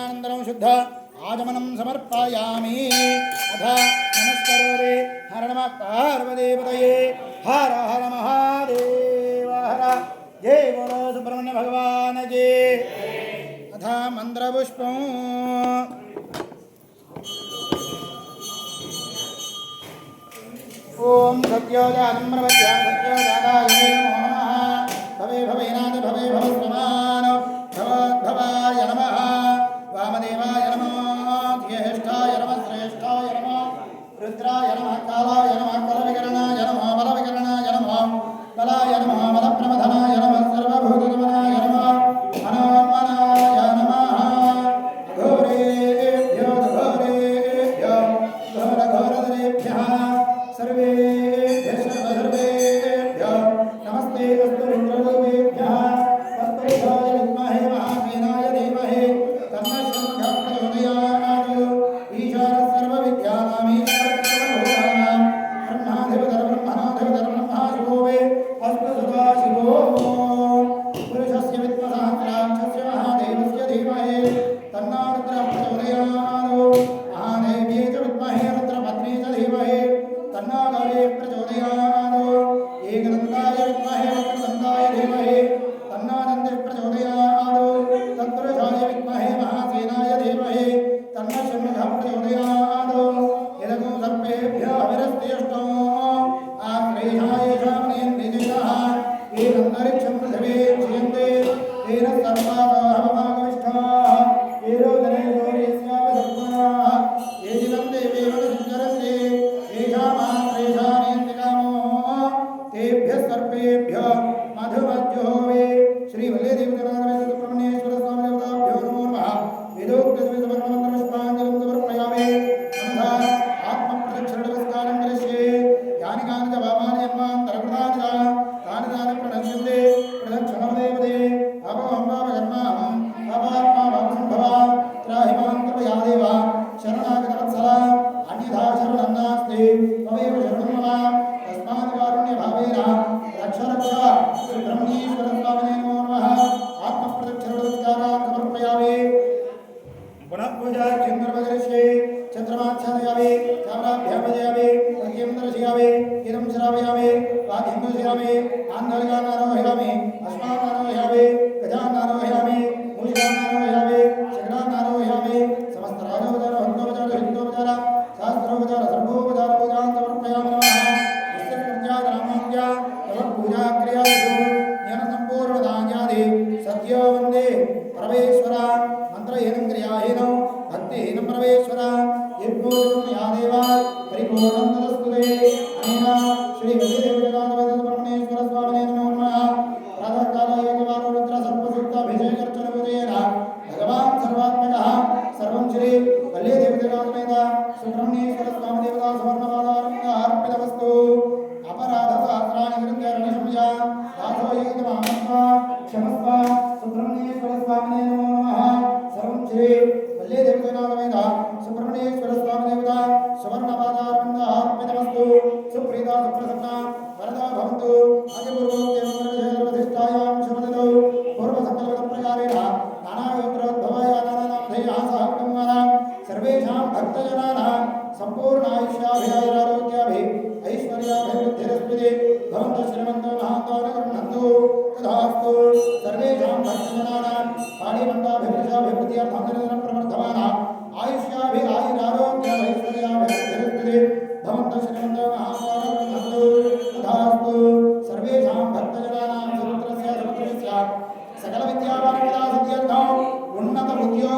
నీరాజనానందరం శుద్ధ ఆగమనం సమర్పయామి అథ నమస్కరోరే హర నమ పార్వదేవతయే హర హర మహాదేవ హర జయ బోలో సుబ్రహ్మణ్య భగవాన్ జే అథ మంత్రపుష్పం ఓం సత్యోజానమ్రవత్యాం సత్యోజాతాయ నమో నమః భవే భవేనాథ భవే భవస్వమాన భవద్భవాయ నమః జ్యేష్ఠాయ నమః శ్రేష్ఠాయ నమః. రుద్రాయ నమః కాలాయ నమః బలవికరణాయ బల బలవికరణాయ నమః. బలాయ నమః బలప్రమథనాయ ప్రమధన ஏகரந்தாய तेभ्यः सर्पेभ्यः मधुमज्जुहोवे श्रीवल्लीदेवजनाथवेदसुब्रह्मण्येश्वर वाद्यं दर्शयामि आन्दोलनारोहयामि अस्मानारोहयामि गजानारोहयामि मूषिकानारोहयामि शकटानारोहयामि समस्तराजोपचार भक्तोपचार हिन्दोपचार शास्त्रोपचार सर्वोपचार पूजां समर्पयामि नमः नित्यकृत्यादरामाङ्ग्या तव पूजाक्रियासु ज्ञानसम्पूर्णदान्यादि सद्यो वन्दे परमेश्वर मन्त्रहीनं क्रियाहीनं भक्तिहीनं परमेश्वर यद्भूतं या देवा परिपूर्णं तदस्तुते अनेन श्रीवल्लीदेवजनाथवेदब्रह्मणेश्वर వల్లే దేవదేవాలమేద సుబ్రహ్మణ్యేశ్వర స్వామి దేవతా సువర్ణమాలారంభ అర్పిత వస్తు. అపరాధ సహస్రాన్ని గ్రంథారణ శుభ్య దాసోయేత మహాత్మ క్షమస్వ. సుబ్రహ్మణ్యేశ్వర స్వామినే నమో నమః. సర్వం శ్రీ వల్లే దేవదేవాలమేద సుబ్రహ్మణ్యేశ్వర స్వామి దేవత సువర్ణమాలారంభ అర్పిత వస్తు. సుప్రీత సుప్రసన్న. వరదా భవంతు. అతిపూర్వ भक्तजनानां सम्पूर्णायुष्याभिरायुरारोग्याभिः ऐश्वर्याभिवृद्धिरस्मिति भवन्तः श्रीमन्तो महान्तो न गृह्णन्तु तथास्तु सर्वेषां भक्तजनानां पाणिमण्डाभिवृद्ध्याभिवृद्ध्यर्थं निरन्तरं प्रवर्धमानः आयुष्याभिरायुरारोग्याभैश्वर्याभिवृद्धिरस्मिति भवन्तः श्रीमन्तो महान्तो न गृह्णन्तु तथास्तु सर्वेषां भक्तजनानां समुद्रस्य समुद्रस्य सकलविद्यावानिदासिद्ध्यर्थम् उन्नत उद्योगस्थिरवास